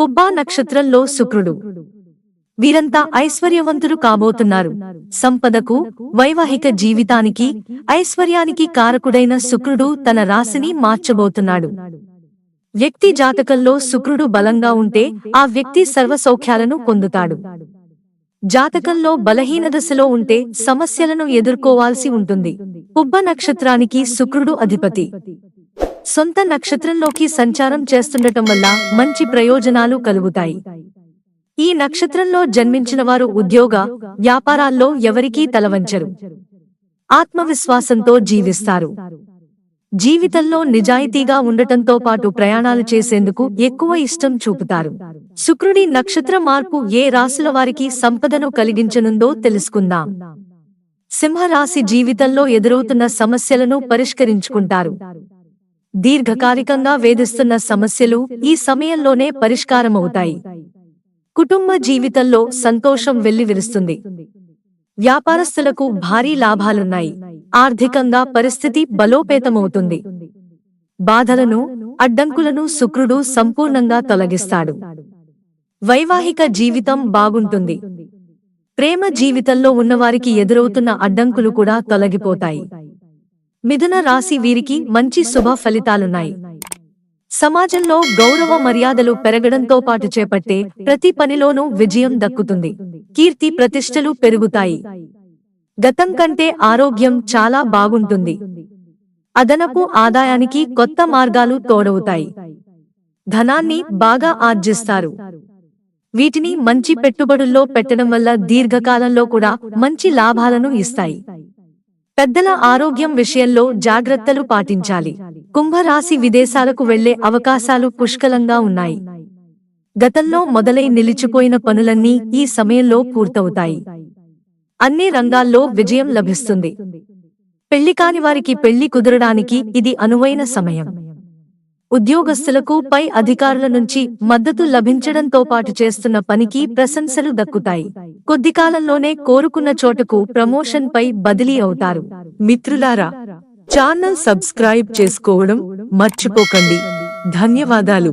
పుబ్బా నక్షత్రంలో శుక్రుడు. వీరంతా ఐశ్వర్యవంతులు కాబోతున్నారు. సంపదకు వైవాహిక జీవితానికి ఐశ్వర్యానికి కారకుడైన శుక్రుడు తన రాశిని మార్చబోతున్నాడు. వ్యక్తి జాతకంలో శుక్రుడు బలంగా ఉంటే ఆ వ్యక్తి సర్వసౌఖ్యాలను పొందుతాడు. జాతకంలో బలహీన దశలో ఉంటే సమస్యలను ఎదుర్కోవాల్సి ఉంటుంది. పుబ్బ నక్షత్రానికి శుక్రుడు అధిపతి. సొంత నక్షత్రంలోకి సంచారం చేస్తుండటం వల్ల మంచి ప్రయోజనాలు కలుగుతాయి. ఈ నక్షత్రంలో జన్మించిన వారు ఉద్యోగ వ్యాపారాల్లో ఎవరికీ తలవంచరు. ఆత్మవిశ్వాసంతో జీవిస్తారు. జీవితంలో నిజాయితీగా ఉండటంతో పాటు ప్రయాణాలు చేసేందుకు ఎక్కువ ఇష్టం చూపుతారు. శుక్రుడి నక్షత్ర మార్పు ఏ రాశుల వారికి సంపదను కలిగించనుందో తెలుసుకుందాం. సింహరాశి జీవితంలో ఎదురవుతున్న సమస్యలను పరిష్కరించుకుంటారు. దీర్ఘకాలికంగా వేధిస్తున్న సమస్యలు ఈ సమయంలోనే పరిష్కారమవుతాయి. కుటుంబ జీవితంలో సంతోషం వెల్లివిరుస్తుంది వ్యాపారస్తులకు భారీ లాభాలున్నాయి. ఆర్థికంగా పరిస్థితి బలోపేతమవుతుంది. బాధలను అడ్డంకులను శుక్రుడు సంపూర్ణంగా తొలగిస్తాడు. వైవాహిక జీవితం బాగుంటుంది. ప్రేమ జీవితంలో ఉన్నవారికి ఎదురవుతున్న అడ్డంకులు కూడా తొలగిపోతాయి. మిథున రాశి వీరికి మంచి శుభ ఫలితాలున్నాయి. సమాజంలో గౌరవ మర్యాదలు పెరగడంతో పాటు చేపట్టే ప్రతి పనిలోనూ విజయం దక్కుతుంది. కీర్తి ప్రతిష్టలు పెరుగుతాయి. గతం కంటే ఆరోగ్యం చాలా బాగుంటుంది. అదనపు ఆదాయానికి కొత్త మార్గాలు తోడవుతాయి. ధనాన్ని బాగా ఆర్జిస్తారు. వీటిని మంచి పెట్టుబడుల్లో పెట్టడం వల్ల దీర్ఘకాలంలో కూడా మంచి లాభాలను ఇస్తాయి. పెద్దల ఆరోగ్యం విషయంలో జాగ్రత్తలు పాటించాలి. కుంభరాశి విదేశాలకు వెళ్ళే అవకాశాలు పుష్కలంగా ఉన్నాయి. గతంలో మొదలై నిలిచిపోయిన పనులన్నీ ఈ సమయంలో పూర్తవుతాయి. అన్ని రంగాల్లో విజయం లభిస్తుంది. పెళ్ళి కాని వారికి పెళ్ళి కుదరడానికి ఇది అనువైన సమయం. ఉద్యోగస్తులకు పై అధికారుల నుంచి మద్దతు లభించడంతో పాటు చేస్తున్న పనికి ప్రశంసలు దక్కుతాయి. కొద్ది కాలంలోనే కోరుకున్న చోటకు ప్రమోషన్ పై బదిలీ అవుతారు. మిత్రులారా ఛానల్ సబ్స్క్రైబ్ చేసుకోవడం మర్చిపోకండి. ధన్యవాదాలు.